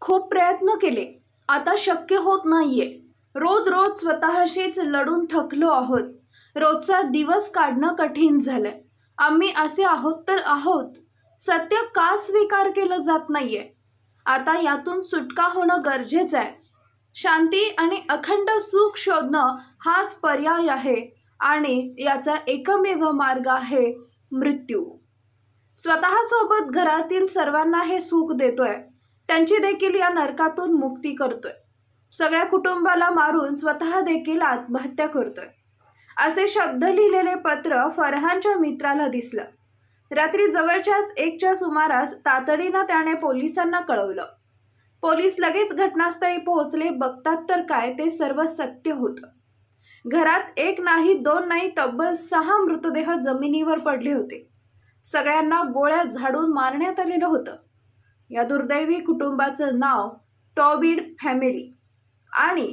खूप प्रयत्न केले. आता शक्य होत नाहीये. रोज रोज स्वतःशीच लढून थकलो आहोत. रोजचा दिवस काढणं कठीण झालंय. आम्ही असे आहोत तर आहोत. सत्य का स्वीकार केलं जात नाहीये? आता यातून सुटका होणं गरजेचं आहे. शांती आणि अखंड सुख शोधणं हाच पर्याय आहे आणि याचा एकमेव मार्ग आहे मृत्यू. स्वतःसोबत घरातील सर्वांना हे सुख देतोय. त्यांची देखील या नरकातून मुक्ती करतोय. सगळ्या कुटुंबाला मारून स्वतः देखील आत्महत्या करतोय. असे शब्द लिहिलेले पत्र फरहानच्या मित्राला दिसलं. रात्री जवळच्याच एकच्या सुमारास तातडीनं त्याने पोलिसांना कळवलं. पोलीस लगेच घटनास्थळी पोहोचले बघतात तर काय ते सर्व सत्य होतं. घरात एक नाही दोन नाही तब्बल सहा मृतदेह जमिनीवर पडले होते. सगळ्यांना गोळ्या झाडून मारण्यात आलेलं होतं. या दुर्दैवी कुटुंबाचं नाव टॉबिड फॅमिली. आणि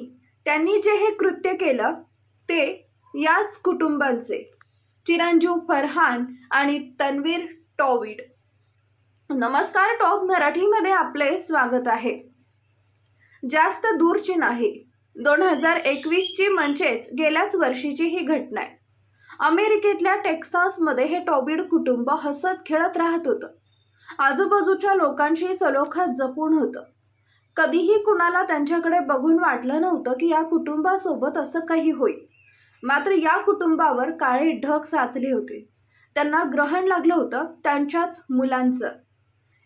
त्यांनी जे हे कृत्य केलं ते याच कुटुंबांचे चिरंजीव फरहान आणि तन्वीर टॉविड नमस्कार टॉप मराठीमध्ये आपले स्वागत आहे. जास्त दूरची नाही दोन हजार एकवीसची म्हणजेच गेल्याच वर्षीची ही घटना आहे अमेरिकेतल्या टेक्सासमध्ये हे टॉबिड कुटुंब हसत खेळत राहत होतं. आजूबाजूच्या लोकांशी सलोखा जपून होतं. कधीही कुणाला त्यांच्याकडे बघून वाटलं नव्हतं की या कुटुंबासोबत असं काही होईल. मात्र या कुटुंबावर काळे ढग साचले होते. त्यांना ग्रहण लागलं होतं त्यांच्याच मुलांचं.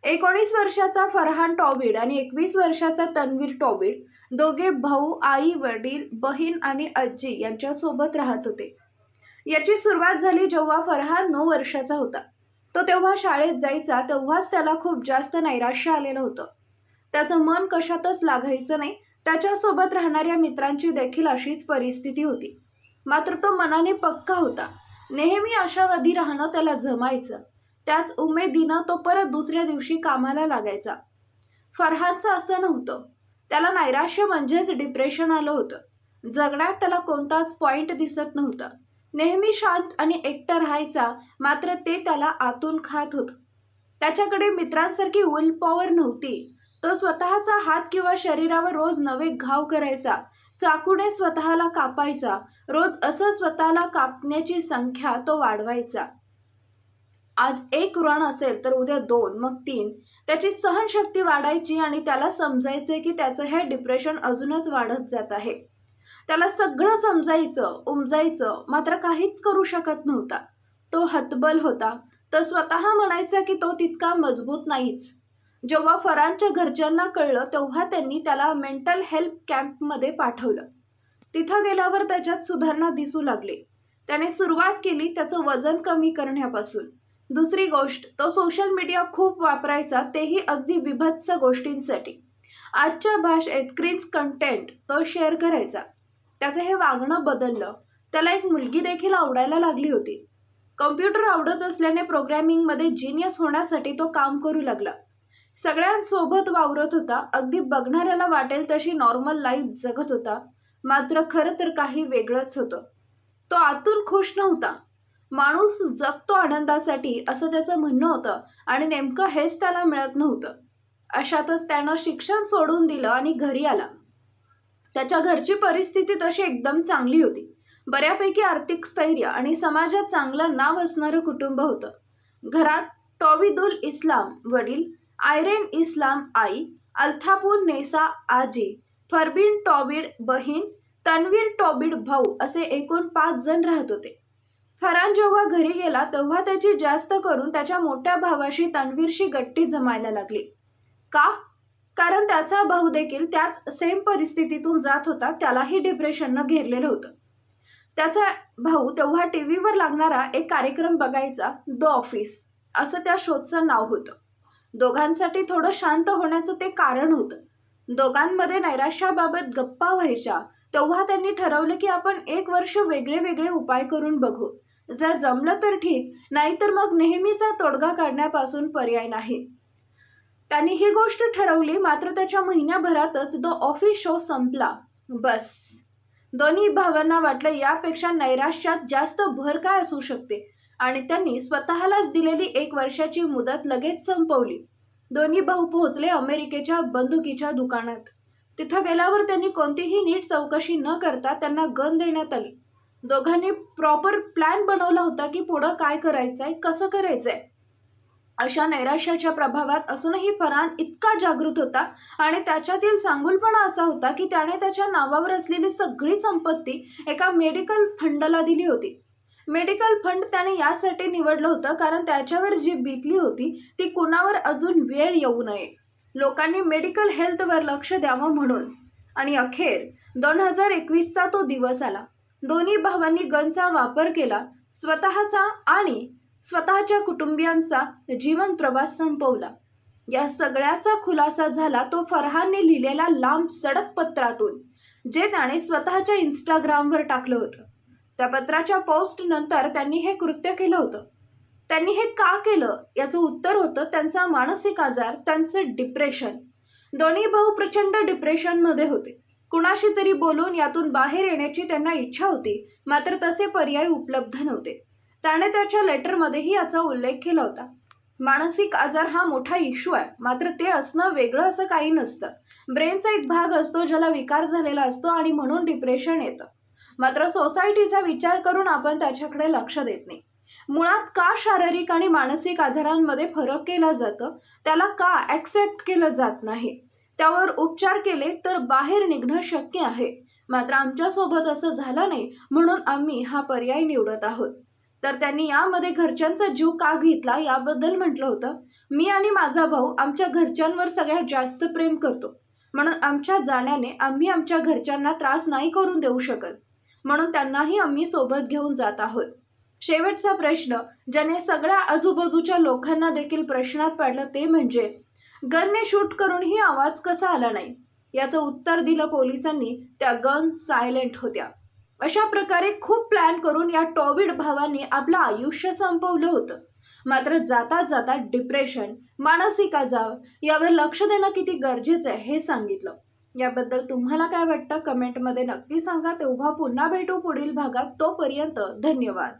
एकोणीस वर्षाचा फरहान टॉबिड आणि एकवीस वर्षाचा तन्वीर टॉबिड दोघे भाऊ आई वडील बहीण आणि आजी यांच्यासोबत राहत होते. याची सुरुवात झाली जेव्हा फरहान नऊ वर्षाचा होता. तो तेव्हा शाळेत जायचा तेव्हाच त्याला खूप जास्त नैराश्य आलेलं होतं. त्याचं मन कशातच लागायचं नाही त्याच्यासोबत राहणाऱ्या मित्रांची देखील अशीच परिस्थिती होती. मात्र तो मनाने पक्का होता. नेहमी आशावादी राहणं त्याला जमायचं. त्याच उमेदीनं तो परत दुसऱ्या दिवशी कामाला लागायचा. फरहानचं असं नव्हतं. त्याला नैराश्य म्हणजेच डिप्रेशन आलं होतं. जगण्यात त्याला कोणताच पॉईंट दिसत नव्हता. नेहमी शांत आणि एकटं राहायचा मात्र ते त्याला आतून खात होतं. त्याच्याकडे मित्रांसारखी विल पॉवर नव्हती. तो स्वतःचा हात किंवा शरीरावर रोज नवे घाव करायचा चाकूने स्वतःला कापायचा रोज असं स्वतःला कापण्याची संख्या तो वाढवायचा. आज एक रण असेल तर उद्या दोन मग तीन. त्याची सहनशक्ती वाढायची आणि त्याला समजायचे की त्याचं हे डिप्रेशन अजूनच वाढत जात आहे. त्याला सगळं समजायचं उमजायचं मात्र काहीच करू शकत नव्हता. तो हतबल होता. तर स्वतः म्हणायचा की तो तितका मजबूत नाहीच. जेव्हा फरांच्या घरच्यांना कळलं तेव्हा त्यांनी त्याला मेंटल हेल्थ कॅम्पमध्ये पाठवलं. तिथं गेल्यावर त्याच्यात सुधारणा दिसू लागली. त्याने सुरुवात केली त्याचं वजन कमी करण्यापासून. दुसरी गोष्ट तो सोशल मीडिया खूप वापरायचा तेही अगदी विभत्स गोष्टींसाठी. आजच्या भाषेत क्रिंज कंटेंट तो शेअर करायचा. त्याचं हे वागणं बदललं. त्याला एक मुलगी देखील आवडायला लागली होती. कम्प्युटर आवडत असल्याने प्रोग्रॅमिंगमध्ये जिनियस होण्यासाठी तो काम करू लागला. सगळ्यांसोबत वावरत होता. अगदी बघणाऱ्याला वाटेल तशी नॉर्मल लाईफ जगत होता. मात्र खरं तर काही वेगळंच होतं. तो आतून खुश नव्हता. माणूस जगतो आनंदासाठी असं त्याचं म्हणणं होतं आणि नेमकं हेच त्याला मिळत नव्हतं. अशातच त्यानं शिक्षण सोडून दिलं आणि घरी आला. त्याच्या घरची परिस्थिती तशी एकदम चांगली होती. बऱ्यापैकी आर्थिक स्थैर्य आणि समाजात चांगलं नाव असणारं कुटुंब होतं. घरात टॉविदुल इस्लाम वडील आयरेन इस्लाम आई अल्थापूर नेसा आजी फरबिन टॉबिड बहीण तन्वीर टॉबिड भाऊ असे एकूण पाच जण राहत होते. फरान जेव्हा घरी गेला तेव्हा त्याची जास्त करून त्याच्या मोठ्या भावाशी तन्वीरशी गट्टी जमायला लागली. का? कारण त्याचा भाऊ देखील त्याच सेम परिस्थितीतून जात होता त्यालाही डिप्रेशननं घेरलेलं होतं. त्याचा भाऊ तेव्हा टी व्हीवर लागणारा एक कार्यक्रम बघायचा द ऑफिस असं त्या शोचं नाव होतं. दोघांसाठी थोडं शांत होण्याचं ते कारण होतं. दोघांमध्ये नैराश्याबाबत गप्पा व्हायच्या तेव्हा त्यांनी ठरवलं की आपण एक वर्ष वेगळे वेगळे उपाय करून बघू. जर जमलं तर ठीक नाहीतर मग नेहमीचा तोडगा काढण्यापासून पर्याय नाही. त्यांनी ही गोष्ट ठरवली मात्र त्याच्या महिन्याभरातच द ऑफिस शो संपला. बस. दोन्ही भावांना वाटलं यापेक्षा नैराश्यात जास्त भर काय असू शकते. आणि त्यांनी स्वतःलाच दिलेली एक वर्षाची मुदत लगेच संपवली. दोन्ही भाऊ पोहोचले अमेरिकेच्या बंदुकीच्या दुकानात. तिथं गेल्यावर त्यांनी कोणतीही नीट चौकशी न करता त्यांना गन देण्यात आली. दोघांनी प्रॉपर प्लॅन बनवला होता की पुढं काय करायचंय कसं करायचंय. अशा नैराश्याच्या प्रभावात असूनही फरहान इतका जागृत होता आणि त्याच्यातील चांगुलपणा असा होता की त्याने त्याच्या नावावर असलेली सगळी संपत्ती एका मेडिकल फंडला दिली होती. मेडिकल फंड त्याने यासाठी निवडलं होतं कारण त्याच्यावर जी बिकली होती ती कुणावर अजून वेळ येऊ नये. लोकांनी मेडिकल हेल्थवर लक्ष द्यावं म्हणून. आणि अखेर दोन हजार एकवीसचा तो दिवस आला. दोन्ही भावांनी गनचा वापर केला स्वतःचा आणि स्वतःच्या कुटुंबियांचा जीवन प्रवास संपवला. या सगळ्याचा खुलासा झाला तो फरहानने लिहिलेल्या लांब सडक पत्रातून जे त्याने स्वतःच्या इंस्टाग्रामवर टाकलं होतं. त्या पत्राच्या पोस्ट नंतर त्यांनी हे कृत्य केलं होतं. त्यांनी हे का केलं? याचं उत्तर होतं त्यांचा मानसिक आजार त्यांचं डिप्रेशन दोन्ही भाऊ प्रचंड डिप्रेशनमध्ये होते. कुणाशी तरी बोलून यातून बाहेर येण्याची त्यांना इच्छा होती मात्र तसे पर्याय उपलब्ध नव्हते. त्याने त्याच्या लेटरमध्येही याचा उल्लेख केला होता. मानसिक आजार हा मोठा इश्यू आहे. मात्र ते असणं वेगळं असं काही नसतं. ब्रेनचा एक भाग असतो ज्याला विकार झालेला असतो आणि म्हणून डिप्रेशन येतं. मात्र सोसायटीचा विचार करून आपण त्याच्याकडे लक्ष देत नाही. मुळात का शारीरिक आणि मानसिक आजारांमध्ये फरक केला जातं? त्याला का ॲक्सेप्ट केलं जात नाही? त्यावर उपचार केले तर बाहेर निघणं शक्य आहे. मात्र आमच्यासोबत असं झालं नाही म्हणून आम्ही हा पर्याय निवडत आहोत. तर त्यांनी यामध्ये घरच्यांचा जीव का घेतला याबद्दल म्हटलं होतं. मी आणि माझा भाऊ आमच्या घरच्यांवर सगळ्यात जास्त प्रेम करतो. म्हणून आमच्या जाण्याने आम्ही आमच्या घरच्यांना त्रास नाही करून देऊ शकत. म्हणून त्यांनाही आम्ही सोबत घेऊन जात आहोत. शेवटचा प्रश्न ज्याने सगळ्या आजूबाजूच्या लोकांना देखील प्रश्नात पाडलं ते म्हणजे गनने शूट करूनही आवाज कसा आला नाही? याचं उत्तर दिलं पोलिसांनी त्या गन सायलेंट होत्या. अशा प्रकारे खूप प्लॅन करून या टॉविड भावाने आपलं आयुष्य संपवलं होतं. मात्र जाता जाता डिप्रेशन मानसिक आजार यावर लक्ष देणं किती गरजेचं आहे हे सांगितलं. याबद्दल तुम्हाला काय वाटतं? कमेंटमध्ये नक्की सांगा. तेव्हा पुन्हा भेटू पुढील भागात. तोपर्यंत धन्यवाद.